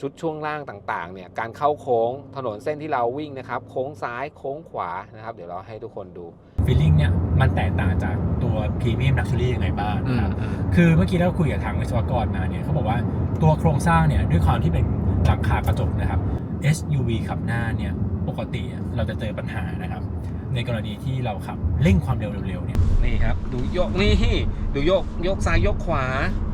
ชุดช่วงล่างต่างๆเนี่ยการเข้าโค้งถนนเส้นที่เราวิ่งนะครับ โค้งซ้ายโค้งขวานะครับ เดี๋ยวเราให้ทุกคนดูฟีลลิ่งเนี่ยมันแตกต่างจากตัวพรีเมียมลักชัวรี่ยังไงบ้างนะครับคือเมื่อกี้เราคุยกับทางวิศวกรมาเนี่ยเขาบอกว่าตัวโครงสร้างเนี่ยด้วยความที่เป็นหลังคากระจกนะครับ SUV ขับหน้าเนี่ยปกติเราจะเจอปัญหานะครับ ในกรณีที่เราขับเร่งความเร็วเร็วๆเนี่ยนี่ครับ ดูโยกนี่ดูโยกยกซ้ายยกขวา Damn, what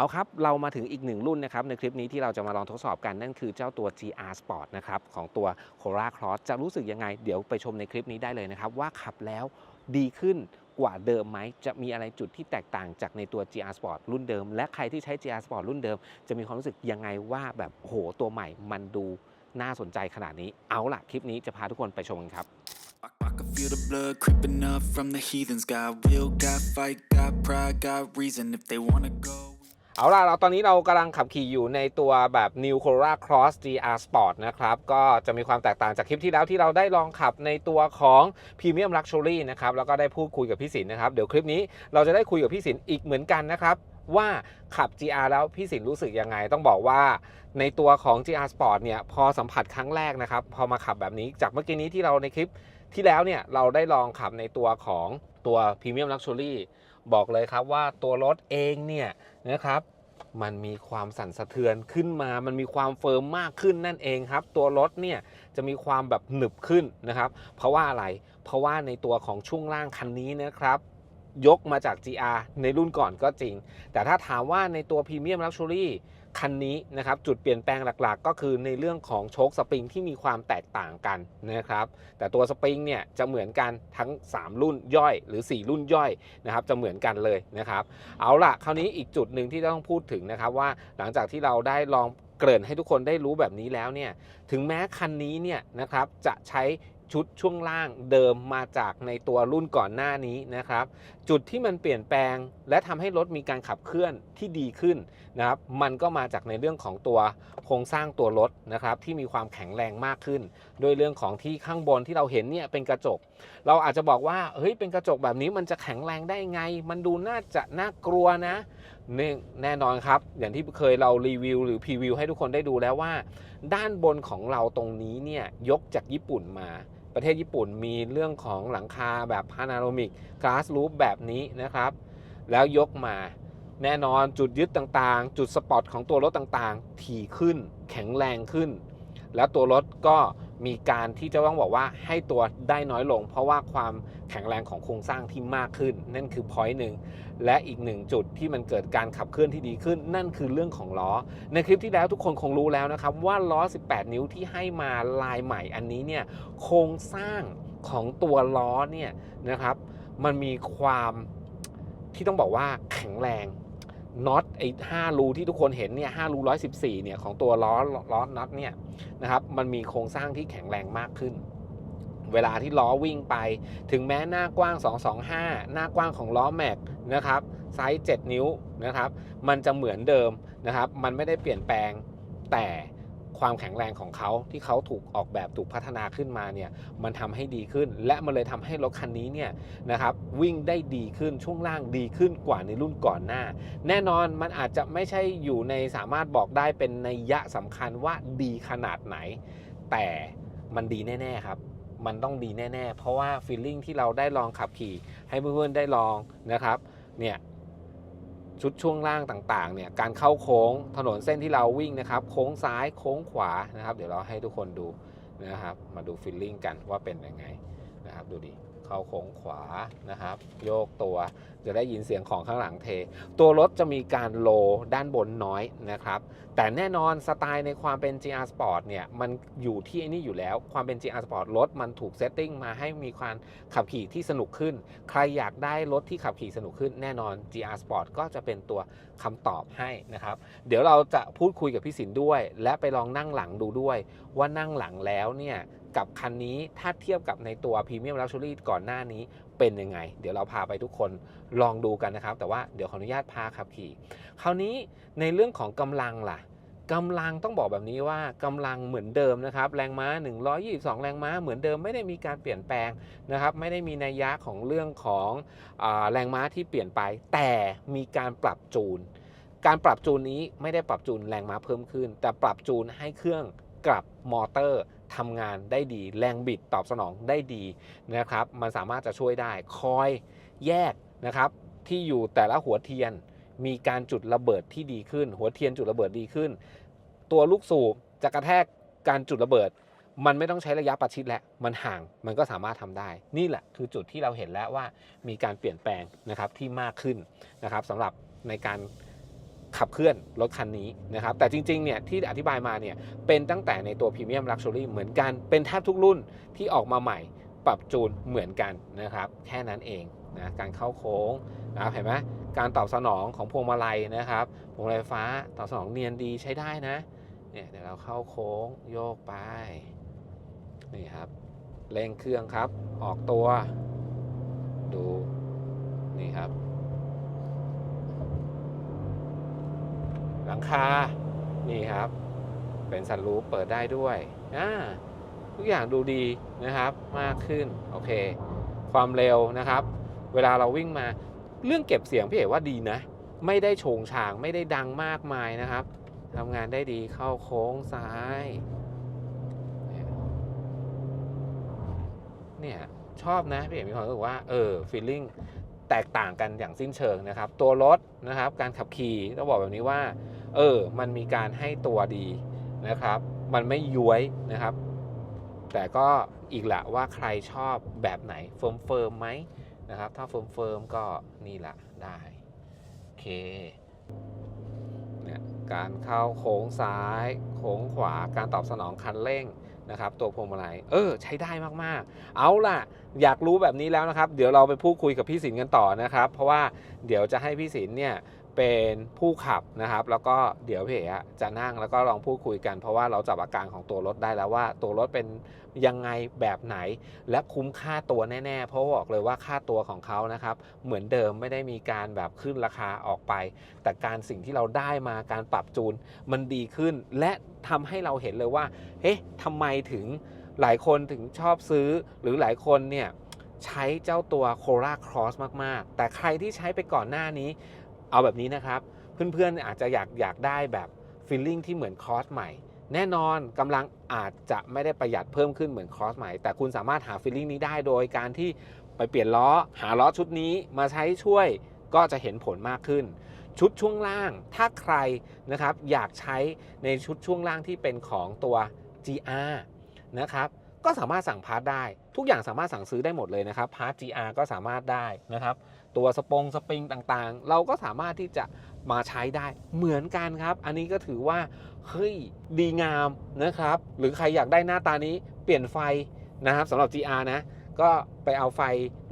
เอาครับ เรามาถึงอีกหนึ่งรุ่นนะครับ ในคลิปนี้ที่เราจะมาลองทดสอบกันนั่นคือเจ้าตัว GR Sport นะครับ ของตัว c o r a Cross จะรู้สึกยังไง เดี๋ยวไปชมในคลิปนี้ได้เลยนะครับ ว่าขับแล้วดีขึ้นกว่าเดิมไหม จะมีอะไรจุดที่แตกต่างจากในตัว GR Sport รุ่นเดิม และใครที่ใช้ GR Sport รุ่นเดิม จะมีความรู้สึกยังไงว่าแบบโหตัวใหม่มันดูน่าสนใจขนาดนี้เอาล่ะคลิปนี้จะพาทุกคนไปชมกันครับ feel the blood creeping up from the heathens. Got will, got fight, got pride, got reason. If they wanna go. เอาล่ะเราตอนนี้เรากำลังขับขี่อยู่ในตัวแบบ New Corolla Cross GR Sport นะครับ ก็จะมีความแตกต่างจากคลิปที่แล้วที่เราได้ลองขับในตัวของ Premium Luxury นะครับ แล้วก็ได้พูดคุยกับพี่สินนะครับ เดี๋ยวคลิปนี้เราจะได้คุยกับพี่สินอีกเหมือนกันนะครับ ว่าขับ GR แล้วพี่สินรู้สึกยังไง ต้องบอกว่าในตัวของ GR Sport เนี่ยพอสัมผัสครั้งแรกนะครับ พอมาขับแบบนี้จากเมื่อกี้นี้ที่เราในคลิปที่แล้วเนี่ยเราได้ลองขับในตัวของตัว Premium Luxury บอกเลยครับว่าตัวรถเองเนี่ยนะครับมันมีความสั่นสะเทือนขึ้นมา มันมีความเฟิร์มมากขึ้นนั่นเองครับ ตัวรถเนี่ยจะมีความแบบหนึบขึ้นนะครับ เพราะว่าอะไร เพราะว่าในตัวของช่วงล่างคันนี้นะครับ ยกมาจาก GR ในรุ่นก่อนก็จริง แต่ถ้าถามว่าในตัวพรีเมียมลักชัวรี่ คันนี้นะครับจุดเปลี่ยนแปลงหลักๆ ก็คือในเรื่องของโชคสปริงที่มีความแตกต่างกันนะครับแต่ตัวสปริงเนี่ยจะเหมือนกันทั้ง 3 รุ่นย่อย หรือ 4 รุ่นย่อยนะครับจะเหมือนกันเลยนะครับเอาล่ะคราวนี้อีกจุดหนึ่งที่ต้องพูดถึงนะครับว่าหลังจากที่เราได้ลองเกริ่นให้ทุกคนได้รู้แบบนี้แล้วเนี่ยถึงแม้คันนี้เนี่ยนะครับจะใช้ ชุดช่วงล่างเดิมมาจากในตัวรุ่นก่อนหน้านี้นะครับ จุดที่มันเปลี่ยนแปลง และทำให้รถมีการขับเคลื่อนที่ดีขึ้นนะครับ มันก็มาจากในเรื่องของตัวโครงสร้างตัวรถนะครับ ที่มีความแข็งแรงมากขึ้น โดยเรื่องของที่ข้างบนที่เราเห็นเนี่ยเป็นกระจก เราอาจจะบอกว่าเฮ้ยเป็นกระจกแบบนี้มันจะแข็งแรงได้ไง มันดูน่าจะน่ากลัวนะนี่แน่นอนครับ อย่างที่เคยเรารีวิวหรือพรีวิวให้ทุกคนได้ดูแล้วว่า ด้านบนของเราตรงนี้เนี่ยยกจากญี่ปุ่นมา ประเทศญี่ปุ่นมีเรื่องของหลังคาแบบพานาโรมิกกลาสรูปแบบนี้นะครับ แล้วยกมาแน่นอนจุดยึดต่างๆ จุดสปอตของตัวรถต่างๆ ถี่ขึ้นแข็งแรงขึ้น แล้วตัวรถก็มีการที่จะต้องบอกว่าให้ตัวได้น้อยลง เพราะว่าความแข็งแรงของโครงสร้างที่มากขึ้น นั่นคือพอยต์หนึ่งและอีกหนึ่งจุดที่มันเกิดการขับเคลื่อนที่ดีขึ้น นั่นคือเรื่องของล้อ ในคลิปที่แล้วทุกคนคงรู้แล้วนะครับ ว่าล้อ 18 นิ้วที่ให้มาลายใหม่อันนี้เนี่ยโครงสร้างของตัวล้อเนี่ยนะครับ มันมีความที่ต้องบอกว่าแข็งแรง น็อตไอ้ห้ารูที่ทุกคนเห็นเนี่ยห้ารูร้อยสิบสี่เนี่ยของตัวล้อล้อน็อตเนี่ยนะครับมันมีโครงสร้างที่แข็งแรงมากขึ้น เวลาที่ล้อวิ่งไป ถึงแม้หน้ากว้าง 225 หน้ากว้างของล้อแม็กนะครับไซส์ 7 นิ้วนะครับ มันจะเหมือนเดิมนะครับ มันไม่ได้เปลี่ยนแปลงแต่ ความแข็งแรงของเขาที่เขาถูกออกแบบถูกพัฒนาขึ้นมาเนี่ยมันทำให้ดีขึ้น และมันเลยทำให้รถคันนี้เนี่ยนะครับวิ่งได้ดีขึ้นช่วงล่างดีขึ้นกว่าในรุ่นก่อนหน้า แน่นอนมันอาจจะไม่ใช่อยู่ในสามารถบอกได้เป็นในยยะสำคัญว่าดีขนาดไหน แต่มันดีแน่ๆครับมันต้องดีแน่ ๆ เพราะว่าฟีลลิ่งที่เราได้ลองขับขี่ ให้เพื่อนๆได้ลองนะครับเนี่ย ชุดช่วงล่างต่างๆเนี่ยการเข้าโค้งถนนเส้นที่เราวิ่งนะครับโค้งซ้ายโค้งขวานะครับ เดี๋ยวเราให้ทุกคนดูนะครับมาดูฟีลลิ่งกันว่าเป็นยังไงนะครับดูดิ เข้าโค้งขวานะครับ โยกตัวจะได้ยินเสียงของข้างหลังเท ตัวรถจะมีการโลด้านบนน้อยนะครับ แต่แน่นอนสไตล์ในความเป็น GR Sport เนี่ย มันอยู่ที่อนี่อยู่แล้ว ความเป็น GR Sport รถมันถูกเซตติ้งมาให้มีความขับขี่ที่สนุกขึ้น ใครอยากได้รถที่ขับขี่สนุกขึ้นแน่นอน GR Sport ก็จะเป็นตัวคำตอบให้นะครับ เดี๋ยวเราจะพูดคุยกับพี่สินด้วย และไปลองนั่งหลังดูด้วย ว่านั่งหลังแล้วเนี่ย กับคันนี้ถ้าเทียบกับในตัว Premium Luxury ก่อนหน้านี้เป็นยังไง เดี๋ยวเราพาไปทุกคนลองดูกันนะครับ แต่ว่าเดี๋ยวขออนุญาตพาขับขี่คราวนี้ในเรื่องของกำลังล่ะกำลังต้องบอกแบบนี้ว่ากำลังเหมือนเดิมนะครับ แรงม้า 122 แรงม้าเหมือนเดิมไม่ได้มีการเปลี่ยนแปลงนะครับ ไม่ได้มีนัยยะของเรื่องของอแรงม้าที่เปลี่ยนไป แต่มีการปรับจูน การปรับจูนนี้ไม่ได้ปรับจูนแรงม้าเพิ่มขึ้น แต่ปรับจูนให้เครื่องกลับมอเตอร์ ทำงานได้ดี แรงบิดตอบสนองได้ดีนะครับ มันสามารถจะช่วยได้ คอยแยกนะครับที่อยู่แต่ละหัวเทียนมีการจุดระเบิดที่ดีขึ้น หัวเทียนจุดระเบิดดีขึ้น ตัวลูกสูบจะกระแทกการจุดระเบิด มันไม่ต้องใช้ระยะประชิดแล้วมันห่างมันก็สามารถทำได้ นี่แหละคือจุดที่เราเห็นแล้วว่ามีการเปลี่ยนแปลงนะครับที่มากขึ้นนะครับสำหรับในการ ขับเคลื่อนรถคันนี้นะครับ แต่จริงๆ เนี่ยที่อธิบายมาเนี่ยเป็นตั้งแต่ในตัวพรีเมียมลักชัวรี่เหมือนกัน เป็นแทบทุกรุ่นที่ออกมาใหม่ปรับจูนเหมือนกันนะครับ แค่นั้นเองนะการเข้าโค้งนะครับเห็นไหมการตอบสนองของพวงมาลัยนะครับพวงมาลัยฟฟ้าตอบสนองเนียนดีใช้ได้นะเนี่ยเดี๋ยวเราเข้าโค้งโยกไปนี่ครับเร่งเครื่องครับ ออกตัว ดูนี่ครับ หลังคา นี่ครับ เป็นสันรูปเปิดได้ด้วยอ่าทุกอย่างดูดีนะครับมากขึ้น โอเค ความเร็วนะครับ เวลาเราวิ่งมา เรื่องเก็บเสียงพี่เอ๋ว่าดีนะ ไม่ได้โฉงฉางไม่ได้ดังมากมายนะครับทำงานได้ดีเข้าโค้งซ้าย เนี่ย ชอบนะพี่เอ๋มีความรู้สึกว่า เออฟีลลิ่งแตกต่างกันอย่างสิ้นเชิงนะครับ ตัวรถนะครับ การขับขี่ต้องบอกแบบนี้ว่า เออ มันมีการให้ตัวดีนะครับ มันไม่ย้วยนะครับ แต่ก็อีกละว่าใครชอบแบบไหนเฟิร์มเฟิร์มไหมนะครับ ถ้าเฟิร์มเฟิร์มก็นี่แหละได้โอเคเนี่ยการเข้าโค้งซ้าย โค้งขวาการตอบสนองคันเร่งนะครับตัวพวงมาลัยเออ ใช้ได้มาก ๆ เอาล่ะ อยากรู้แบบนี้แล้วนะครับ เดี๋ยวเราไปพูดคุยกับพี่สินกันต่อนะครับ เพราะว่าเดี๋ยวจะให้พี่สินเนี่ย เป็นผู้ขับนะครับ แล้วก็เดี๋ยวพี่เอ๋อะจะนั่งแล้วก็ลองพูดคุยกัน เพราะว่าเราจับอาการของตัวรถได้แล้วว่า ตัวรถเป็นยังไงแบบไหน และคุ้มค่าตัวแน่ ๆ เพราะบอกเลยว่าค่าตัวของเขานะครับ เหมือนเดิมไม่ได้มีการแบบขึ้นราคาออกไป แต่การสิ่งที่เราได้มาการปรับจูนมันดีขึ้น และทำให้เราเห็นเลยว่าเฮ้ยทำไมถึงหลายคนถึงชอบซื้อ หรือหลายคนเนี่ยใช้เจ้าตัว Corolla Cross มาก ๆ แต่ใครที่ใช้ไปก่อนหน้านี้ เอาแบบนี้นะครับ เพื่อนๆอาจจะอยากอยากได้แบบฟีลลิ่งที่เหมือนคอร์สใหม่ แน่นอนกำลังอาจจะไม่ได้ประหยัดเพิ่มขึ้นเหมือนคอร์สใหม่ แต่คุณสามารถหาฟีลลิ่งนี้ได้โดยการที่ไปเปลี่ยนล้อ หาล้อชุดนี้มาใช้ช่วยก็จะเห็นผลมากขึ้น ชุดช่วงล่างถ้าใครนะครับอยากใช้ในชุดช่วงล่างที่เป็นของตัว GR นะครับก็สามารถสั่งพาร์ทได้ ทุกอย่างสามารถสั่งซื้อได้หมดเลยนะครับพาร์ท GR ก็สามารถได้นะครับ ตัวสปงสปริงต่างๆ เราก็สามารถที่จะมาใช้ได้เหมือนกันครับ อันนี้ก็ถือว่าเฮ้ยดีงามนะครับ หรือใครอยากได้หน้าตานี้เปลี่ยนไฟนะครับสำหรับ GR นะก็ไปเอาไฟ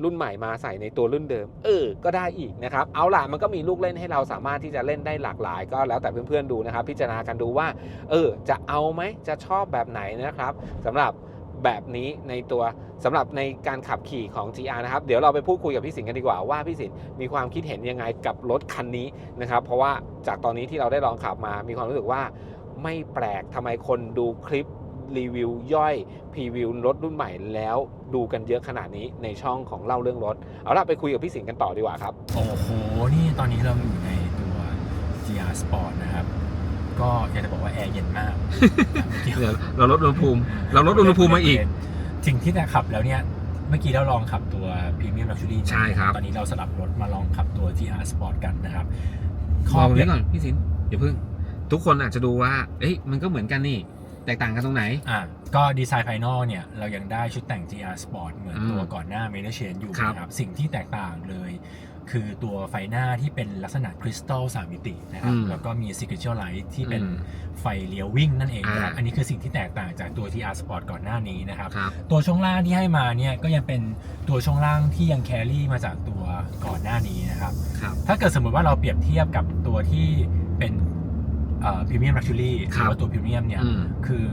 รุ่นใหม่มาใส่ในตัวรุ่นเดิม เออ ก็ได้อีกนะครับ เอาล่ะมันก็มีลูกเล่นให้เราสามารถที่จะเล่นได้หลากหลาย ก็แล้วแต่เพื่อนๆดูนะครับ พิจารณากันดูว่า เออ จะเอาไหมจะชอบแบบไหนนะครับสำหรับ แบบนี้ในตัวสำหรับในการขับขี่ของ GR นะครับ เดี๋ยวเราไปพูดคุยกับพี่สินกันดีกว่าว่าพี่สินมีความคิดเห็นยังไงกับรถคันนี้นะครับ เพราะว่าจากตอนนี้ที่เราได้ลองขับมา มีความรู้สึกว่าไม่แปลกทำไมคนดูคลิปรีวิวย่อยพรีวิวรถรุ่นใหม่แล้วดูกันเยอะขนาดนี้ในช่องของเล่าเรื่องรถ เอาล่ะไปคุยกับพี่สินกันต่อดีกว่าครับ โอ้โห นี่ตอนนี้เราอยู่ในตัว GR Sport นะครับ ก็อยากจะบอกว่าแอร์เย็นมากเราลดอุณหภูมิ เราลดอุณหภูมิมาอีก สิ่งที่แต่ขับแล้วเนี่ยเมื่อกี้เราลองขับตัว Premium Luxury ใช่ครับ ตอนนี้เราสลับรถมาลองขับตัว GR Sport กันนะครับบอกแบบนี้ก่อนพี่สินอย่าเพิ่ง ทุกคนอาจจะดูว่า เอ้ยมันก็เหมือนกันนี่ แตกต่างกันตรงไหน อะก็ดีไซน์ภายนอกเนี่ย เรายังได้ชุดแต่ง GR Sport เหมือนอืมตัวก่อนหน้า m a n a c h a n อยู่ครับนะครับ สิ่งที่แตกต่างเลย คือตัวไฟหน้าที่เป็นลักษณะคริสตัล3มิตินะครับอืมแล้วก็มี Signature Light ที่เป็นอืมไฟเลี้ยววิ่งนั่นเองนะครับอ่าอันนี้คือสิ่งที่แตกต่างจากตัว TR Sport ก่อนหน้านี้นะครับครับ ตัวช่วงล่างที่ให้มาเนี่ยก็ยังเป็นตัวช่วงล่างที่ยังแครี่มาจากตัวก่อนหน้านี้นะครับครับถ้าเกิดสมมติว่าเราเปรียบเทียบกับตัวที่เป็นพรีเมียมลักชัวรี่หครัรืบอว่าตัวพรีเมียมเนี่ยอืมคือ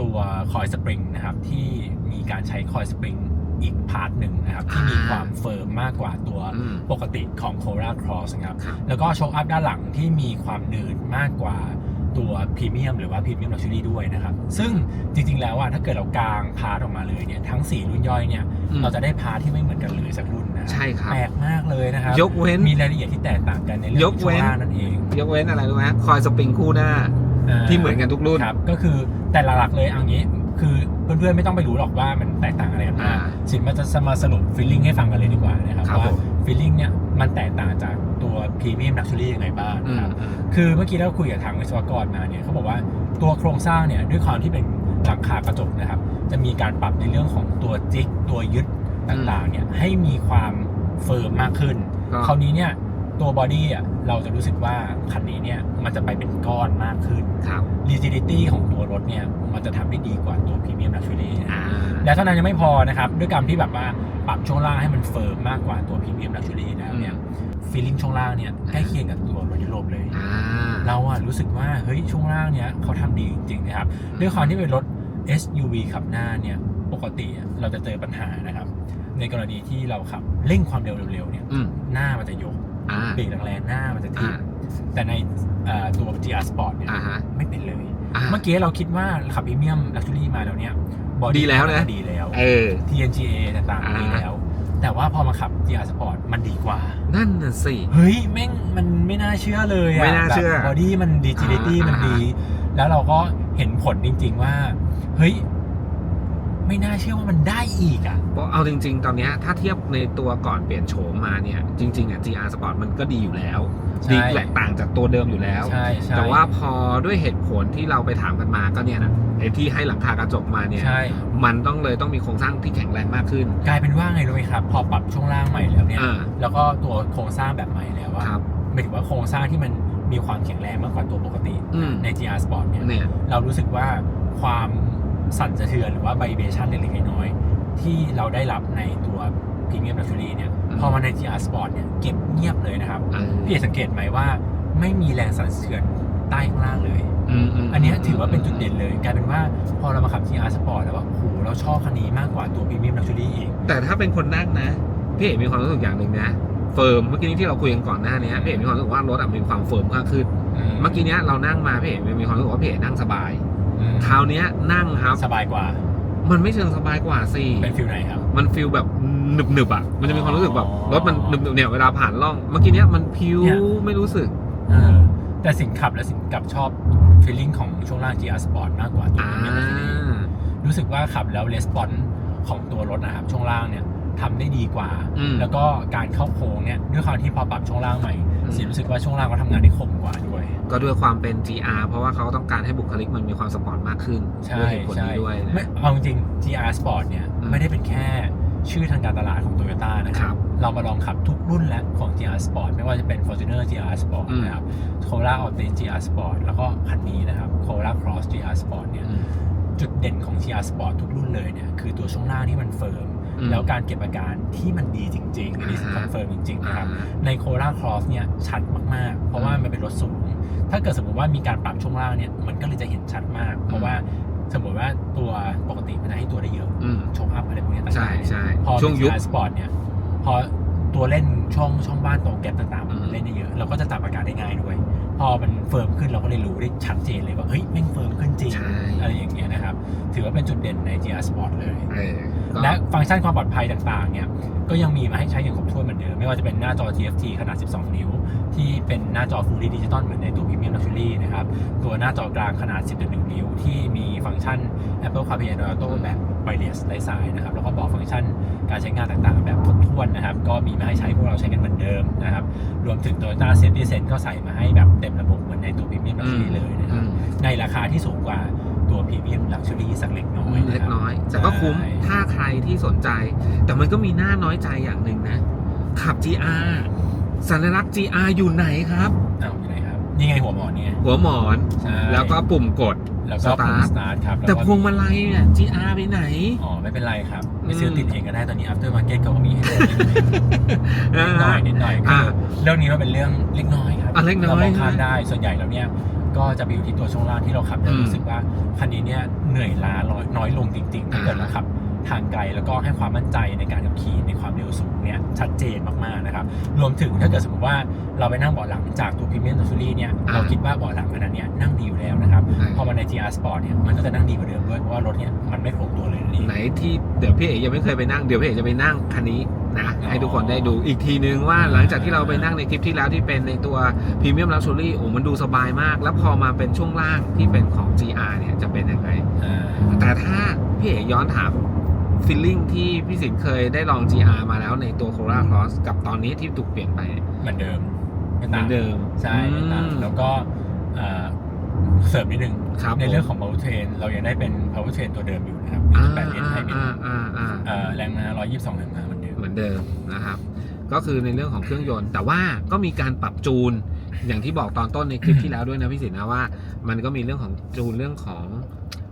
ตัวตัวคอยสปริงนะครับที่มีการใช้คอยสปริง อีกพาร์ทหนึ่งนะครับที่มีอ่าความเฟิร์มมากกว่าตัวอืมปกติของ Corolla Cross นะครับครับแล้วก็โชคอัพด้านหลังที่มีความหนืดมากกว่าตัวพรีเมียมหรือว่าพรีเมียมลักชัวรี่ด้วยนะครับ ซึ่งจริง ๆ แล้วอะถ้าเกิดเรากางพาร์ทออกมาเลยเนี่ย ทั้ง 4 รุ่นย่อยเนี่ยอืมเราจะได้พาร์ทที่ไม่เหมือนกันเลยสักรุ่นนะใช่ครับแปลกมากเลยนะครับ ยกเว้น มีรายละเอียดที่แตกต่างกันในเรื่ยองกช่วเว้งนล่างนั่นเอง ยกเว้นอะไรรู้ไหมคอยสปริงคู่หน้า ที่เหมือนกันทุกรุ่นครับก็คือแต่หลักๆเลยเอันนี้ คือเพื่อนๆไม่ต้องไปรู้หรอกว่ามันแตกต่างอะไรกันมากอ่าสินมันจะมาสรุปฟีลลิ่งให้ฟังกันเลยดีกว่านะครับครับว่าผม ฟีลลิ่งเนี่ยมันแตกต่างจากตัวพรีเมียมลักชัวรี่ยังไงบ้างอืนะคมรับ อืม คือเมื่อกี้เราคุยกับทางวิศวกรมาเนี่ยเขาบอกว่าตัวโครงสร้างเนี่ยด้วยความที่เป็นหลังคากระจกนะครับ จะมีการปรับในเรื่องของตัวจิกตัวยึดต่างๆเนี่ยให้มีความเฟิร์มมากขึ้นก็คราวนี้เนี่ย ตัวบอดี้อะเราจะรู้สึกว่าคันนี้เนี่ยมันจะไปเป็นก้อนมากขึ้นครับ rigidity ของตัวรถเนี่ยมันจะทำได้ดีกว่าตัวพรีเมียมลักชัวรี่อ่าและเท่านั้นยังไม่พอนะครับ ด้วยการที่แบบว่าปรับช่วงล่างให้มันเฟิร์มมากกว่าตัวพรีเมียมลักชัวรี่แล้วเนี่ยฟีลลิ่งช่วงล่างเนี่ยใกล้เคียงกับตัวรถยุโรปเลยอ่าเราอะรู้สึกว่าเฮ้ยช่วงล่างเนี้ยเขาทำดีจริงๆนะครับด้วยความที่เป็นรถ SUV ขับหน้าเนี่ยปกติอะเราจะเจอปัญหานะครับ ในกรณีที่เราขับเร่งความเร็วเร็วๆเนี่ยอืมหน้ามันจะยก อ่า เบรกแรงๆหน้ามันจะทิ่อ่ามแต่ในเอ่อตัว GR Sport เนี่ยอ่าฮะไม่เป็นเลย อ่า เมื่อกี้เราคิดว่าขับพรีเมียมลักชัวรี่มาแล้วเนี่ย body ดีแล้วนะ ดีแล้ว เออ TNGA ต่างอ่า ๆดีแล้ว แต่ว่าพอมาขับ GR Sport มันดีกว่า นั่นน่ะสิ เฮ้ยแม่งมันไม่น่าเชื่อเลยอะไม่น่าเชื่อบอดี้มัน rigidity อ่ามัมันดี แล้วเราก็เห็นผลจริง ๆ ว่า เฮ้ย ไม่น่าเชื่อว่ามันได้อีกอะเพราะเอาจริง ๆ ตอนเนี้ยถ้าเทียบในตัวก่อนเปลี่ยนโฉมมาเนี่ย จริง ๆอะ GR Sport มันก็ดีอยู่แล้ว ใช่ ดีแตกต่างจากตัวเดิมอยู่แล้ว ใช่ใช่แต่ว่าพอด้วยเหตุผลที่เราไปถามกันมาก็เนี่ยนะไอ้ที่ให้หลังคากระจกมาเนี่ย ใช่มันต้องเลยต้องมีโครงสร้างที่แข็งแรงมากขึ้นกลายเป็นว่าไงรู้ไหมครับ พอปรับช่วงล่างใหม่แล้วเนี่ย อ่าแล้วก็ตัวโครงสร้างแบบใหม่แล้วอะครับ หมายถึงว่าโครงสร้างที่มันมีความแข็งแรงมากกว่าตัวปกติ อืมใน GR Sport เนี่ย เนี่ย เรารู้สึกว่าความ สั่นสะเทือนหรือว่าไ i เบชันเล็กๆน้อยๆที่เราได้รับในตัวพรีเมียมลักชัวรี่เนี่ยอืมพอมาใน GR Sport เนี่ยเก็บเงียบเลยนะครับเออพี่เอกสังเกตไหมว่าไม่มีแรงสั่นสะเทือนใต้ข้างล่างเลยอืมมอันเนี้ยถือว่าเป็นจุดเด่นเลย กลายเป็นว่าพอเรามาขับ GR Sport แล้วว่าโอ้โหเราชอบคันนี้มากกว่าตัวพรีเมียมลักชัวรี่อีก แต่ถ้าเป็นคนนั่งนะ พี่เอกมีความรู้สึกอย่างหนึ่งนะ เฟิร์มเมื่อกี้นี้ที่เราคุยกันก่อนหน้านี้พี่เอกมีความรู้สึกว่ารถอะมีความเฟิร์มมากขึ้น เมื่อกี้เนี้ยเรานั่งมาพี่เอกมีความรู้สึกว่าพี่เอกนั่งสบายอืม คราวเนี้ยนั่งครับ สบายกว่า มันไม่เชิงสบายกว่าสิเป็นฟิลไหนครับ มันฟีลแบบหนึบหนึบๆอะ มันจะมีความรู้สึกแบบอ๋อรถมันหนึบหนึบๆเนี่ยเวลาผ่านร่อง เมื่อกี้เนี้ยมันพิวเนี่ยไม่รู้สึกเออแต่สินขับและสินกลับชอบฟีลลิ่งของช่วงล่าง GR Sport มากกว่าตัวอ่าพรีเมียมลักชัวรี่รู้สึกว่าขับแล้วレスปอนของตัวรถนะครับช่วงล่างเนี่ยทำได้ดีกว่าอืมแล้วก็การเข้าโค้งเนี่ยด้วยความที่พอปรับช่วงล่างใหม่อืมสิรู้สึกว่าช่วงล่างก็ทำงานได้คมกว่าด้วย ก็ด้วยความเป็น GR เพราะว่าเขาต้องการให้บุคลิกมันมีความสปอร์ตมากขึ้นใช่ด้วยเหตุผลใช่นี้ด้วยไม่นะเอาจริงๆ GR Sport เนี่ยอืมไม่ได้เป็นแค่ชื่อทางการตลาดของ Toyota นะคครัรับบเรามาลองขับทุกรุ่นแล้วของ GR Sport ไม่ว่าจะเป็น Fortuner GR Sport อืมนะครับ Corolla Altis GR Sport แล้วก็คันนี้นะครับ Corolla Cross GR Sport เนี่ยอืมจุดเด่นของ GR Sport ทุกรุ่นเลยเนี่ยคือตัวช่วงล่างที่มันเฟิร์มอืมแล้วการเก็บอาการที่มันดีจริงๆอันนี้อ่าคอนเฟิร์มจริงๆอ่านะครับ ในโคราครอสเนี่ยชัดมากๆ เพราะว่ามันเป็นรถสูง ถ้าเกิดสมมติว่ามีการปรับช่วงล่างเนี่ย มันก็เลยจะเห็นชัดมาก เพราะว่าสมมติว่าตัวปกติมันจะให้ตัวได้เยอะอืมโชว์อัพอะไรพวกเนี้ยต่างๆใช่ใช่พอช่วงยุคสปอร์ตเนี่ย พอตัวเล่นช่องช่องบ้านตรงแก็บต่างๆอืมันมเล่นได้เยอะ เราก็จะจับอาการได้ง่ายด้วย พอมันเฟิร์มขึ้นเราก็เลยรู้ได้ชัดเจนเลยว่าเฮ้ยแม่งเฟิร์มขึ้นจริงใช่ อะไรอย่างเงี้ยนะครับ ถือว่าเป็นจุดเด่นใน GR Sport เลย เออก็และฟังก์ชันความปลอดภัยต่างๆ เนี่ย ก็ยังมีมาให้ใช้อย่างครบถ้วนเหมือนเดิม ไม่ว่าจะเป็นหน้าจอ TFT ขนาด 12 นิ้ว ที่เป็นหน้าจอ Fully Digital เหมือนในตัว Premium Luxury นะครับ ตัวหน้าจอกลางขนาด 10.1 นิ้ว ที่มีฟังก์ชัน Apple CarPlay Android Auto แบบ Wireless ไร้สายนะครับ แล้วก็บอกฟังก์ชันการใช้งานต่างๆ แบบครบถ้วนนะครับ ก็มีมาให้ใช้พวกเราใช้กันเหมือนเดิมนะครับ รวมถึง Toyota Safety Sense ก็ใส่มาให้แบบเต็มระบบเหมือนในตัว Premium Luxury เลยนะครับ ในราคาที่สูงกว่าตัว Premium Luxury สักเล็กน้อยนะเล็กครับน้อย แต่ก็คุ้มใช่ถ้าใครที่สนใจ แต่มันก็มีหน้าน้อยใจอย่างหนึ่งนะ ขับ GR สัญลักษณ์ GR อยู่ไหนครับอ้าวอยู่ไหนครับ นี่ไงหัวหมอนเนี่ยหัวหมอนใช่แล้วก็ปุ่มกด แล้วก็สตาร์ทสตาร์ทครับแต่ล้วก็พวงมาลัยเนี่ย GR ไปไหน อ๋อไม่เป็นไรครับไปอืมซื้อติดเองก็ได้ตอนนี้ after market ก็มีให้นิดหน่อยนิดหน่อยคืออ่าเรื่องนี้มันเป็นเรื่องเล็กน้อยครับอะเล็กน้อยเรามองข้ามใช่ไหมได้ส่วนใหญ่แล้วเนี่ยก็จะไปอยู่ที่ตัวช่วงล่างที่เราขับแล้วอืมรู้สึกว่าคันนี้เนี่ยเหนื่อยล้าน้อยน้อยลงจริงๆถ้าเกิดเราขับ ทางไกลแล้วก็ให้ความมั่นใจในการขับขี่ในความเร็วสูงเนี่ยชัดเจนมากๆนะครับ รวมถึงถ้าเกิดสมมติว่าเราไปนั่งเบาะหลังจากตัวพรีเมียมทัชรี่เนี่ยอ่าเราคิดว่าเบาะหลังอันนั้นเนี่ยนั่งดีอยู่แล้วนะครับใช่พอมาใน GR Sport เนี่ยมันก็จะนั่งดีกว่าเดิมด้วยเพราะว่ารถเนี่ยมันไม่โผล่ตัวเลยนั่นเองไหนที่เดี๋ยวพี่เอกยังไม่เคยไปนั่งเดี๋ยวพี่เอกจะไปนั่งคันนี้นะอ๋อให้ทุกคนได้ดูอีกทีนึงว่าหลังจากที่เราไปนั่งในคลิปที่แล้วที่เป็นในตัวพรีเมียมลักชัวรี่โอ้มันดูสบายมาก แล้วพอมาเป็นช่วงล่างที่เป็นของ GR เนี่ยจะเป็นยังไงอ่าแต่ถ้าพี่เอกย้อนถาม ฟีลลิ่งที่พี่สินเคยได้ลอง GR มาแล้วในตัว Corolla Cross กับตอนนี้ที่ถูกเปลี่ยนไปเหมือนเดิมไม่เหมืต่าองนเดิมใช่ไม่ต่างอืม แล้วก็เอ่อเสริมนิดนึง ครับในเรื่องผมของ power train เรายังได้เป็น power train ตัวเดิมอยู่นะครับอ่า1.8ลิตรไฮบริดอ่าอ่าอ่าเอ่อแรงม้า122แรงม้าเหมือนเดิม เหมือนเดิมนะครับ ก็คือในเรื่องของเครื่องยนต์ แต่ว่าก็มีการปรับจูนอย่างที่บอกตอนต้นในคลิปที่แล้วด้วยนะพี่สินนะว่า มันก็มีเรื่องของจูนเรื่องของ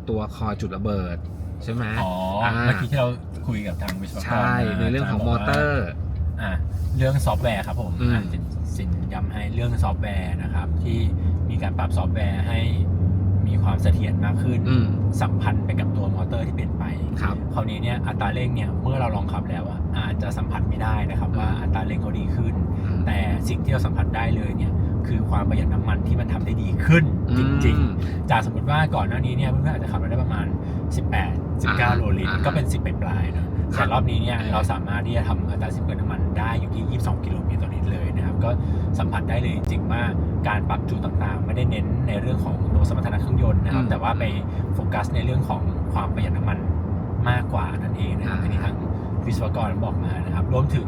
ตัวคอยจุดระเบิด ใช่ไหมอ๋ออาเมื่อกี้ที่เราคุยกับทางวิศวกรใช่มาในเรื่องของมอเตอร์อ่าเรื่องซอฟต์แวร์ครับผมอืมอ่าสินสินย้ำให้เรื่องซอฟต์แวร์นะครับ ที่มีการปรับซอฟต์แวร์ให้มีความเสถียรมากขึ้นอืมสัมพันธ์ไปกับตัวมอเตอร์ที่เปลี่ยนไปครับคราวนี้เนี่ยอัตราเร่งเนี่ยเมื่อเราลองขับแล้วอะอาจจะสัมผัสไม่ได้นะครับว่าอัตราเร่งเขาดีขึ้น แต่สิ่งที่เราสัมผัสได้เลยเนี่ย คือความประหยัดน้ำมันที่มันทำได้ดีขึ้นจริง ๆ จากสมมติว่าก่อนหน้านี้เนี่ยเพื่อนๆอาจจะขับมาได้ประมาณ 18 19 โลลิตรอ่าก็เป็น 10ปลายๆเนอะครัแต่บรอบนี้เนี่ยเออเราสามารถที่จะทำอัตราสิ้นเปลืองน้ำมันได้อยู่ที่ 22 กิโลเมตรต่อลิตรเลยนะครับ ก็สัมผัสได้เลยจริงๆว่าการปรับจูนต่างๆ ไม่ได้เน้นในเรื่องของตัวสมรรถนะเครื่องยนต์นะครับ แต่ว่าไปโฟกัสในเรื่องของความประหยัดน้ำมันมากกว่านั่นเองนะครับอันนี้ทางวิศวกรบอกมานะครับ รวมถึง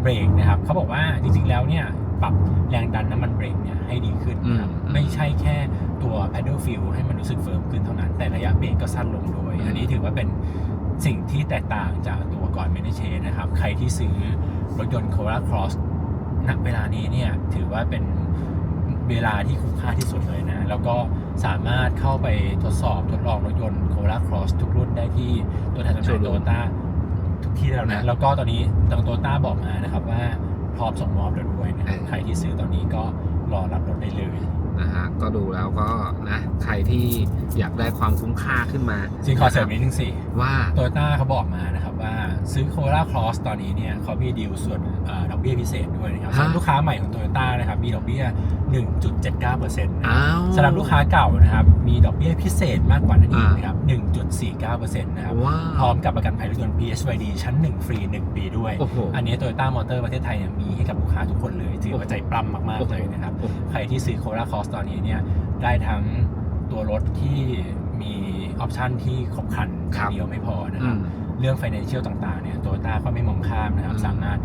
เบรกนะครับเขาบอกว่าจริงๆแล้วเนี่ย ปรับแรงดันน้ำมันเบรกเนี่ยให้ดีขึ้นนะครับอืม ไม่ใช่แค่ตัว paddle feel ให้มันรู้สึกเฟิร์มขึ้นเท่านั้นแต่ระยะเบรกก็สั้นลงด้วย อันนี้ถือว่าเป็นสิ่งที่แตกต่างจากตัวก่อนเมนเชนะครับ ใครที่ซื้อรถยนต์ Corolla Cross ณเวลานี้เนี่ยถือว่าเป็นเวลาที่คุ้มค่าที่สุดเลยนะ แล้วก็สามารถเข้าไปทดสอบทดลองรถยนต์ Corolla Cross ทุกรุ่นได้ที่ตัวแทนจำหน่าย Showroom โตโยต้าทุกที่แล้วนะ นะ แล้วก็ตอนนี้ทางโตโยต้าบอกมานะครับว่า พร้อมส่งมอบแล้วด้วยนะครับเออใครที่ซื้อตอนนี้ก็รอรับรถได้เลยนะฮะก็ดูแล้วก็นะใครที่อยากได้ความคุ้มค่าขึ้นมาจริงขอเสริมนิดนึงสิว่าโตโยต้าเขาบอกมานะครับว่า ซื้อโค r ่าค Cross ตอนนี้เนี่ยเขามีดีลส่วนเอ่อดอกเบี้ยพิเศษด้วยนะครับฮะสำหรับลูกค้าใหม่ของโตโยต้านะครับมีดอกเบี้ย 1.79%นะอ้าวสำหรับลูกค้าเก่านะครับมีดอกเบี้ยพิเศษมากกว่านั้นอีกอ่านนะครับ 1.49%นะครับว้าพร้อวมกับประกันภัยรถยนต์ BSYD ชั้น 1 ฟรี 1 ปีด้วยโอ้โหอันนี้โตโยต้ามอเตอร์ประเทศไทยเนี่ยมีให้กับลูกค้าทุกคนเลยถือว่าใจปล้ำมากๆเลยนะครับโอ้โหใครที่ซื้อโค r ่าค Cross ตอนนี้เนี่ยได้ทั้งตัวรถที่มีออปชันที่ครบครันครับเดียวไม่พอนะคอืรับม เรื่อง financial ต่างๆเนี่ยโตโยต้าก็ไม่มองข้ามนะครับอืมสามารถ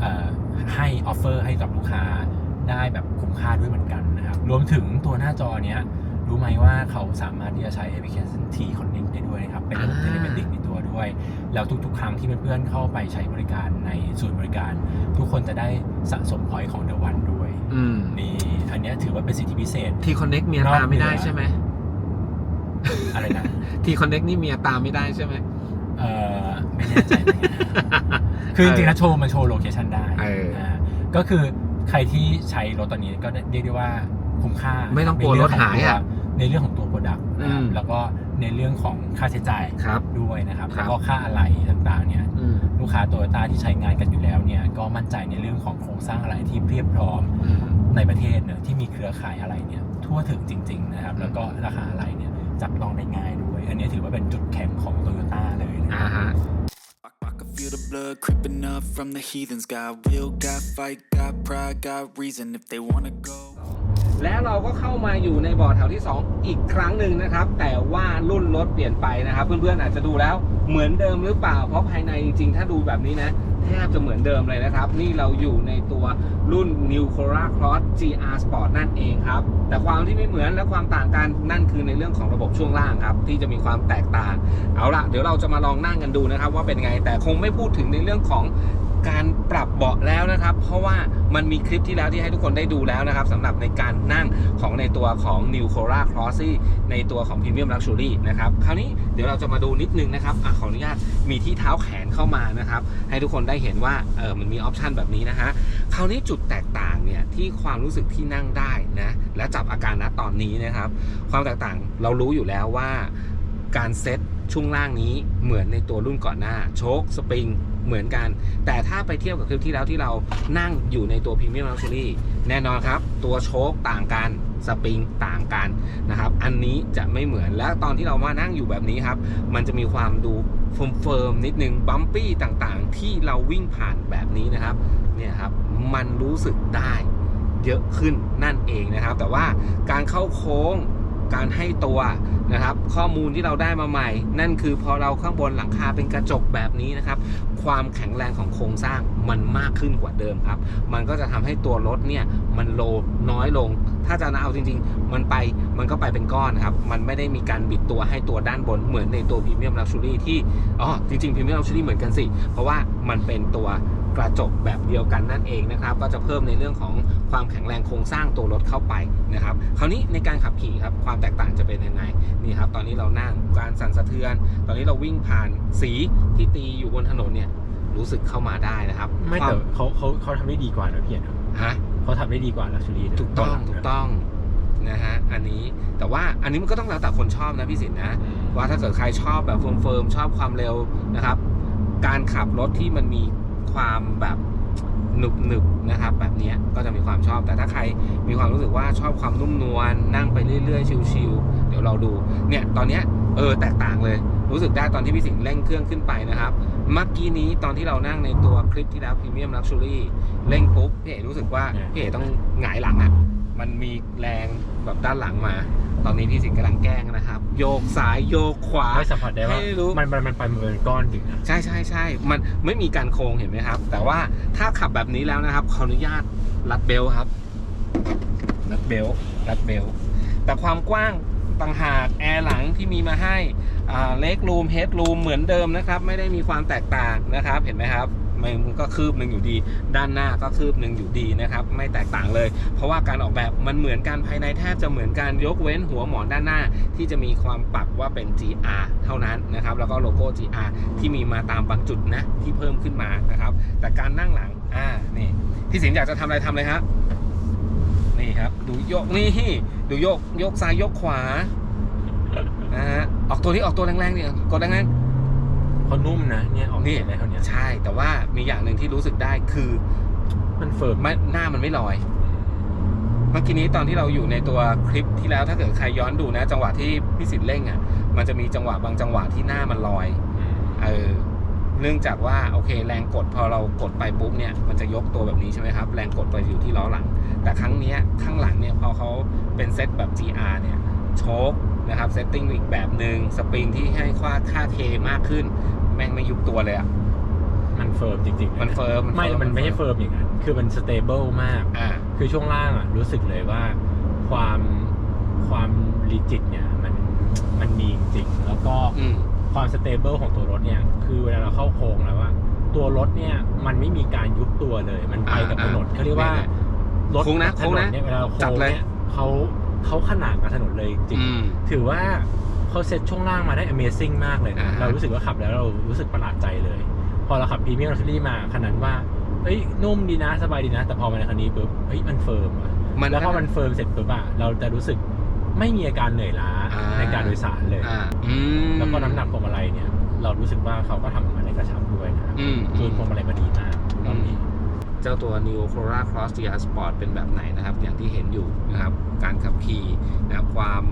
เอ่อให้ออฟเฟอร์ให้กับลูกค้าได้แบบคุ้มค่าด้วยเหมือนกันนะครับ รวมถึงตัวหน้าจอเนี้ยรู้ไหมว่าเขาสามารถที่จะใช้แอปพลิเคชัน T Connect ได้ด้วยนะครับ เป็นระบบอ่าเทเลเมติกในตัวด้วย แล้วทุกๆ ครั้งที่เพื่อนๆเข้าไปใช้บริการในศูนย์บริการ ทุกคนจะได้สะสมพอยต์ของ The One ด้วยอืมนี่อันเนี้ยถือว่าเป็นสิทธิพิเศษทีคอนเน็กเมียตามไม่ได้ใช่ไหมอะไรนะทีคอนเน็กนี่เมียตามไม่ได้ใช่ไหม เออไม่แน่ใจเหมือนกันนะคือจริงๆแล้วโชว์มันโชว์โลเคชันได้เอออ่าก็คือใครที่ใช้รถตอนนี้ก็เรียกได้ว่าคุ้มค่าไม่ต้องกลัวรถหายอะในเรื่องของตัวโปรดักต์นะครับอืม แล้วก็ในเรื่องของค่าใช้จ่ายครับ ด้วยนะครับครับ แล้วก็ค่าอะไหล่ต่างๆเนี่ย อืมลูกค้าโตโยต้าที่ใช้งานกันอยู่แล้วเนี่ยก็มั่นใจในเรื่องของโครงสร้างอะไหล่ที่เรียบพร้อมอืม ในประเทศเนี่ยที่มีเครือข่ายอะไรเนี่ยทั่วถึงจริง ๆ นะครับ แล้วก็ราคาอะไรเนี่ยจับต้องได้ง่ายด้วย อันนี้ถือว่าเป็นจุดแข็งของโตโยต้าเลยนะคอ่ารับฮะ I, I can feel the blood creeping up from the heathens. Got will, got fight, got pride, got reason. If they wanna go. และเราก็เข้ามาอยู่ในบ่อแถวที่ 2 อีกครั้งหนึ่งนะครับ แต่ว่ารุ่นรถเปลี่ยนไปนะครับ เพื่อนๆอาจจะดูแล้วเหมือนเดิมหรือเปล่า เพราะภายในจริงๆ ถ้าดูแบบนี้นะแทบจะเหมือนเดิมเลยนะครับ นี่เราอยู่ในตัวรุ่น New Corolla Cross GR Sport นั่นเองครับ แต่ความที่ไม่เหมือนและความต่างกันนั่นคือในเรื่องของระบบช่วงล่างครับ ที่จะมีความแตกต่าง เอาละเดี๋ยวเราจะมาลองนั่งกันดูนะครับ ว่าเป็นไงแต่คงไม่พูดถึงในเรื่องของ การปรับเบาะแล้วนะครับ เพราะว่ามันมีคลิปที่แล้วที่ให้ทุกคนได้ดูแล้วนะครับสำหรับในการนั่งของในตัวของ New c o r a Cross ที่ในตัวของ Premium Luxury นะครับ คราวนี้เดี๋ยวเราจะมาดูนิดนึงนะครับอขออนุญาตมีที่เท้าแขนเข้ามานะครับ ให้ทุกคนได้เห็นว่าเออมันมีออปชันแบบนี้นะฮะคราวนี้จุดแตกต่างเนี่ยที่ความรู้สึกที่นั่งได้นะและจับอาการณตอนนี้นะครับ ความแตกต่างเรารู้อยู่แล้วว่า การเซตช่วงล่างนี้เหมือนในตัวรุ่นก่อนหน้า โชคสปริงเหมือนกัน แต่ถ้าไปเทียบกับคลิปที่แล้วที่เรานั่งอยู่ในตัวพรีเมียมลักชัวรี่แน่นอนครับ ตัวโชคต่างกันสปริงต่างกันนะครับ อันนี้จะไม่เหมือนและตอนที่เรามานั่งอยู่แบบนี้ครับ มันจะมีความดูเฟิร์มๆนิดนึงบัมปี้ต่างๆ ที่เราวิ่งผ่านแบบนี้นะครับเนี่ยครับมันรู้สึกได้เยอะขึ้นนั่นเองนะครับ แต่ว่าการเข้าโค้ง การให้ตัวนะครับ ข้อมูลที่เราได้มาใหม่ นั่นคือพอเราข้างบนหลังคาเป็นกระจกแบบนี้นะครับ ความแข็งแรงของโครงสร้างมันมากขึ้นกว่าเดิมครับ มันก็จะทำให้ตัวรถเนี่ยมันโลน้อยลง ถ้าจะเอาจริง ๆ มันไปมันก็ไปเป็นก้อนนะครับ มันไม่ได้มีการบิดตัวให้ตัวด้านบนเหมือนในตัวพรีเมียมลักชัวรี่ที่อ๋อจริงๆพรีเมียมลักชัวรี่เหมือนกันสิ เพราะว่ามันเป็นตัวกระจกแบบเดียวกันนั่นเองนะครับ ก็จะเพิ่มในเรื่องของ ความแข็งแรงโครงสร้างตัวรถเข้าไปนะครับคราวนี้ในการขับขี่ครับความแตกต่างจะเป็นยังไงนี่ครับตอนนี้เรานั่งการสั่นสะเทือน ตอนนี้เราวิ่งผ่านสีที่ตีอยู่บนถนนเนี่ยรู้สึกเข้ามาได้นะครับไม่ควาแต่เขาเขาเขาทำได้ดีกว่านะพี่เอกฮะเขาทำได้ดีกว่าลักชัวรี่ถูกต้องถูกต้องนะฮะอันนี้แต่ว่าอันนี้มันก็ต้องแล้วแต่คนชอบนะพี่สินนะ ว่าถ้าเกิดใครชอบแบบเฟิร์มๆชอบความเร็วนะครับ การขับรถที่มันมีความแบบ หนึบหนึบๆนะครับ แบบเนี้ยก็จะมีความชอบ แต่ถ้าใครมีความรู้สึกว่าชอบความนุ่มนวลนั่งไปเรื่อย ๆ ชิลๆเดี๋ยวเราดู เนี่ยตอนเนี้ยเออแตกต่างเลย รู้สึกได้ตอนที่พี่สิงห์เร่งเครื่องขึ้นไปนะครับเมื่อกี้นี้ตอนที่เรานั่งในตัวคลิปที่แล้วพรีเมียมลักชัวรี่เร่งปุ๊บพี่เอ๋รู้สึกว่าพี่เอ๋ต้องหงายหลังอะมันมีแรง แบบด้านหลังมา ตอนนี้พี่สิงห์กำลังแกล้งนะครับ โยกซ้ายโยกขวา ไม่สัมผัสได้ว่าให้รู้ มันมันมันไปมันเป็นก้อนจริงนะใช่ใช่ใช่มันไม่มีการโค้งเห็นไหมครับ แต่ว่าถ้าขับแบบนี้แล้วนะครับขออนุญาตรัดเบลต์ครับรัดเบลต์รัดเบลต์แต่ความกว้างต่างหากแอร์หลังที่มีมาให้เล็กรูมเฮดรูมเหมือนเดิมนะครับ ไม่ได้มีความแตกต่างนะครับเห็นไหมครับ มันก็คืบหนึ่งอยู่ดี ด้านหน้าก็คืบหนึ่งอยู่ดีนะครับ ไม่แตกต่างเลย เพราะว่าการออกแบบมันเหมือนกันภายในแทบจะเหมือนกันยกเว้นหัวหมอนด้านหน้า ที่จะมีความปรับว่าเป็น GR เท่านั้นนะครับ แล้วก็โลโก้ GR ที่มีมาตามบางจุดนะที่เพิ่มขึ้นมานะครับ แต่การนั่งหลังอ่านี่พี่สินอยากจะทำอะไรทำเลยครับนี่ครับ ดูโยกนี่ดูโยกโยกซ้ายโยกขวานะฮะออกตัวนี้ออกตัวแรงๆเนี่ยกดแรงๆ เขานุ่มนะเนี่ยออกนี่เสียงได้เท่าเนี้ยๆใช่ แต่ว่ามีอย่างหนึ่งที่รู้สึกได้คือมันเฟิร์มไม่หน้ามันไม่ลอย เมื่อกี้นี้ตอนที่เราอยู่ในตัวคลิปที่แล้วถ้าเกิดใครย้อนดูนะ จังหวะที่พี่สิทธิ์เร่งอะ มันจะมีจังหวะบางจังหวะที่หน้ามันลอยเออเนื่องจากว่าโอเค แรงกดพอเรากดไปปุ๊บเนี่ยมันจะยกตัวแบบนี้ใช่ไหมครับ แรงกดไปอยู่ที่ล้อหลัง แต่ครั้งเนี้ยข้างหลังเนี่ยพอเขาเป็นเซตแบบ GR เนี่ย โชคนะครับเซตติ้งอีกแบบหนึ่งสปริงที่ให้ค่าค่าเทมากขึ้น แม่งไม่ยุบตัวเลยอะ มันเฟิร์มจริงๆะมันเฟิร์มไม่ มันไม่ใช่เฟิร์มอย่างนั้น คือมันสเตเบิลมาก อ่า คือช่วงล่างอะ รู้สึกเลยว่าความความรีจิตเนี่ยมันมันมีจริงๆแล้วก็อืม ความสเตเบิลของตัวรถเนี่ย คือเวลาเราเข้าโค้งแล้วว่า ตัวรถเนี่ยมันไม่มีการยุบตัวเลย มันไปกับอ่าถนนเขาเรียกว่าเนี่ยรถโค้งนะกับถโค้งนนะนเนี่ยเวลาเราจัโค้ดงเลย เนี่ยเขา เขาขนาดกับถนนเลยจริงอืม ถือว่าเขาเซ็ตช่วงล่างมาได้ Amazing มากเลยนะ อ่าฮะ เรารู้สึกว่าขับแล้วเรารู้สึกประหลาดใจเลย พอเราขับพรีเมียมลักชัวรี่มาขนาดว่าเอ้ยนุ่มดีนะสบายดีนะ แต่พอมาในคันนี้ปุ๊บเฮ้ยมันเฟิร์มอะมัน แล้วพอมันเฟิร์มเสร็จปุ๊บอะเราจะรู้สึกไม่มีอาการเหนื่อยล้าอ่า ในการโดยสารเลย อ่าอืมแล้วก็น้ำหนักพวงมาลัยเนี่ย เรารู้สึกว่าเขาก็ทำออกมาได้กระชับด้วยนะครับอืม จูนพวงมาลัยมาดีมากตอนนี้เจ้าตัว New Corolla Cross GR Sport เป็นแบบไหนนะครับ อย่างที่เห็นอยู่นะครับ การขับขี่นะครับความ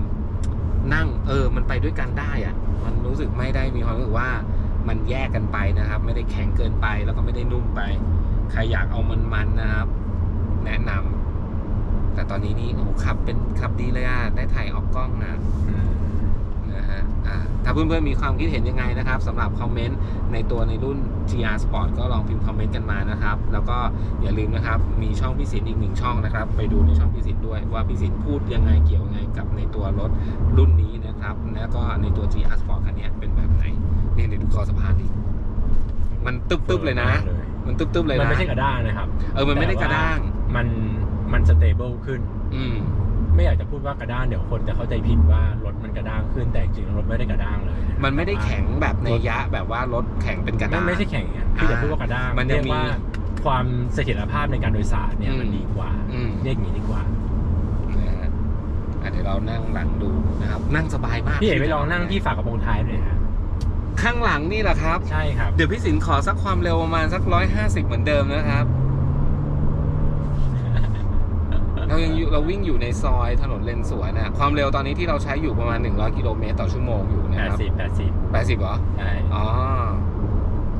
นั่งเออ มันไปด้วยกันได้อะมันรู้สึกไม่ได้มีความรู้สึกว่ามันแยกกันไปนะครับ ไม่ได้แข็งเกินไปแล้วก็ไม่ได้นุ่มไป ใครอยากเอามันๆนะครับ แนะนำแต่ตอนนี้นี่โอ้ขับเป็นขับดีเลยอะได้ถ่ายออกกล้องนะ ฮะอ่าถ้าเพื่อนๆมีความคิดเห็นยังไงนะครับสำหรับคอมเมนต์ในตัวในรุ่น GR Sport ก็ลองพิมพ์คอมเมนต์กันมานะครับ แล้วก็อย่าลืมนะครับ มีช่องพิสิทธิ์อีกหนึ่งช่องนะครับ ไปดูในช่องพิสิทธิ์ด้วยว่าพิสิทธิ์พูดยังไงเกี่ยวยังไงกับในตัวรถรุ่นนี้นะครับ แล้วก็ในตัว GR Sport คันนี้เป็นแบบไหนเนี่ยเดี๋ยวดูคอสะพานดิมันตึ๊บๆเลยนะ มันตึ๊บๆเลยนะมันไม่ใช่กระด้างนะครับ เออมันไม่ได้กระด้างแต่ว่ามันมันสเตเบิลขึ้น อืม ไม่อยากจะพูดว่ากระด้างเดี๋ยวคนจะเข้าใจผิดว่ารถมันกระด้างขึ้นแต่จริงๆแล้วรถไม่ได้กระด้างเลยะมันไม่ได้แข็งแบบในยะแบบว่ารถแข็งเป็นกระไม่ด้างไม่ใช่แข็งอย่างนั้นที่จะพูดว่ากระด้างมันยังเรียกว่ามีความเสถียรภาพในการโดยสารเนี่ยอืมมันดีกว่าอืมเรียกอย่างนี้ดีกว่านะฮะอะเดี๋ยวเรานั่งหลังดูนะครับ นั่งสบายมากพี่เอ๋ไปลองนั่งที่ฝากระโปรงท้ายหน่อยครับข้างหลังนี่แหละครับ ใช่ครับ เดี๋ยวพี่สินขอสักความเร็วประมาณสักร้อยห้าสิบเหมือนเดิมนะครับ เรายังอยู่เราวิ่งอยู่ในซอยถนนเลนสวนนะความเร็วตอนนี้ที่เราใช้อยู่ประมาณ 100 กิโลเมตรต่อชั่วโมงอยู่นะแปคดรับสิบแปดสิบแปดสิบเหรอ ใช่อ๋อ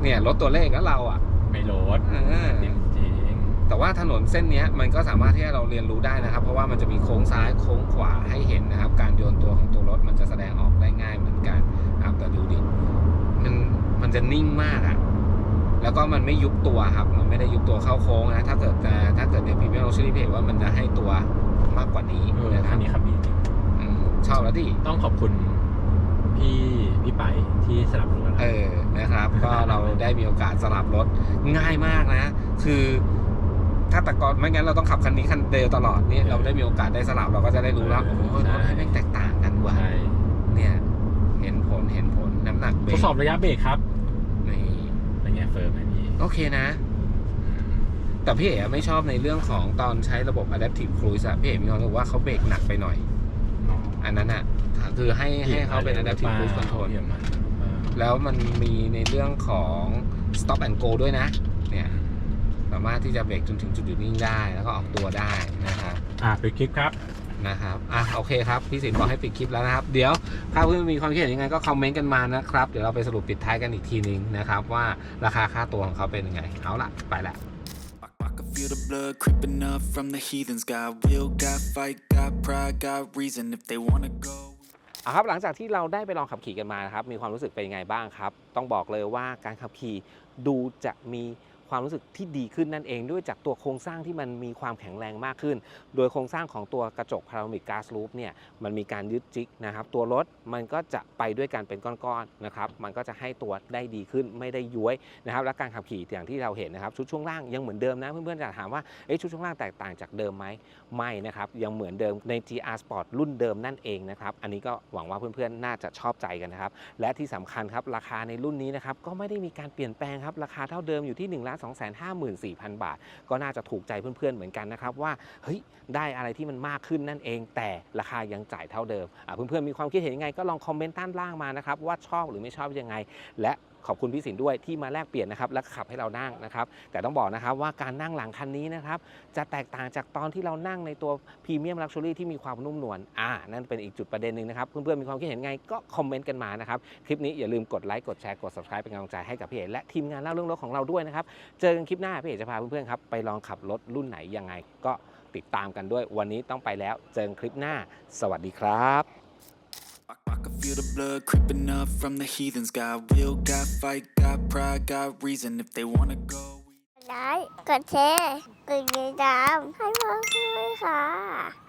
เนี่ยลดตัวเลขแล้วเราอะ ไม่ลดเออจริงจริงแต่ว่าถนนเส้นเนี้ยมันก็สามารถที่ให้เราเรียนรู้ได้นะครับ เพราะว่ามันจะมีโค้งซ้ายโค้งขวาให้เห็นนะครับ การโยนตัวของตัวรถมันจะแสดงออกได้ง่ายเหมือนกันครับแต่ดูดิมันมันจะนิ่งมากอะ แล้วก็มันไม่ยุบตัวครับ มันไม่ได้ยุบตัวเข้าโค้งนะ ถ้าเกิดจะถ้าเกิดในพรีเมียร์โรชลี่เพจว่ามันจะให้ตัวมากกว่านี้เออนะคคัรันบนี้ครับดีจริงอืมชอบแล้วดิ ต้องขอบคุณพี่พี่ไปที่สนับสนุนเราเออ นะครับ ก็เราได้มีโอกาสสลับรถง่ายมากนะ คือถ้าแต่ก่อนไม่งั้นเราต้องขับคันนี้คันเดียวตลอดเนี่ยเราได้มีโอกาสได้สลับเราก็จะได้รู้แล้วโอ้โหรถให้แม่งแตกต่างกันว่ะใช่เนี่ย เห็นผลเห็นผลน้ำหนักเบรทดกสอบระยะเบรกครับนี่ เป็นไงเฟิร์มไหมพี่โอเคนะ แต่พี่เอ๋ไม่ชอบในเรื่องของตอนใช้ระบบ adaptive cruise อะพี่เอ๋มีความรู้สึกว่าเขาเบรกหนักไปหน่อย อันนั้นอะคือให้ให้เขาเป็น adaptive cruise control เยี่ยมมากแล้วมันมีในเรื่องของ stop and go ด้วยนะ เนี่ยสามารถที่จะเบรกจนถึงจุดหยุดนิ่งได้ แล้วก็ออกตัวได้นะครับอ่าไปคลิปครับ นะครับอะโอเคครับพี่สินบอกให้ปิดคลิปแล้วนะครับ เดี๋ยวถ้าเพื่อนมีความคิดเห็นยังไงก็คอมเมนต์กันมานะครับ เดี๋ยวเราไปสรุปปิดท้ายกันอีกทีนึงนะครับ ว่าราคาค่าตัวของเขาเป็นยังไง เอาล่ะไปละ I, I can feel the blood creeping up from the heathens. Got will, got fight, got pride, got reason. If they wanna go. เอาครับหลังจากที่เราได้ไปลองขับขี่กันมานะครับมีความรู้สึกเป็นยังไงบ้างครับ ต้องบอกเลยว่าการขับขี่ดูจะมี ความรู้สึกที่ดีขึ้นนั่นเองด้วยจากตัวโครงสร้างที่มันมีความแข็งแรงมากขึ้น โดยโครงสร้างของตัวกระจกพารามิกกาซลูปเนี่ยมันมีการยึดจิกนะครับตัวรถมันก็จะไปด้วยกันเป็นก้อนๆนะครับมันก็จะให้ตัวได้ดีขึ้นไม่ได้ย้วยนะครับและการขับขี่อย่างที่เราเห็นนะครับชุดช่วงล่างยังเหมือนเดิมนะเพื่อนๆจะถามว่าเอ๊ะชุดช่วงล่างแตกต่างจากเดิมไหมไม่นะครับยังเหมือนเดิมใน GR Sport รุ่นเดิมนั่นเองนะครับอันนี้ก็หวังว่าเพื่อนๆน่าจะชอบใจกันนะครับและที่สำคัญครับราคาในรุ่นนี้นะครับก็ไม่ได้มีการเปลี่ยนแปลงครับราคาเท่าเดิมอยู่ที่1 2 5 4 254,000 บาท ก็น่าจะถูกใจเพื่อนๆเหมือนกันนะครับว่าเฮ้ยได้อะไรที่มันมากขึ้นนั่นเอง แต่ราคายังจ่ายเท่าเดิมเพื่อนๆมีความคิดเห็นยังไงก็ลองคอมเมนต์ด้านล่างมานะครับว่าชอบหรือไม่ชอบยังไง และ ขอบคุณพี่สินด้วยที่มาแลกเปลี่ยนนะครับและขับให้เรานั่งนะครับแต่ต้องบอกนะครับว่าการนั่งหลังคันนี้นะครับจะแตกต่างจากตอนที่เรานั่งในตัวพรีเมียมลักชัวรี่ที่มีความนุ่มนวลอ่านั่นเป็นอีกจุดประเด็นหนึ่งนะครับเพื่อนๆมีความคิดเห็นไงก็คอมเมนต์กันมานะครับคลิปนี้อย่าลืมกดไลค์กดแชร์กด subscribe เป็นกำลังใจให้กับพี่เอ๋และทีมงานเล่าเรื่องรถของเราด้วยนะครับเจอกันคลิปหน้าพี่เอ๋จะพาเพื่อนๆครับไปลองขับรถรุ่นไหนยังไง ก็ติดตามกันด้วยวันนี้ต้องไปแล้วเจอกันคลิปหน้า สวัสดีครับ I can feel the blood creeping up from the heathens. Got will, got fight, got pride, got reason. If they wanna go. ไลค์กดแชร์กดติดตามให้พ่อด้วยค่ะ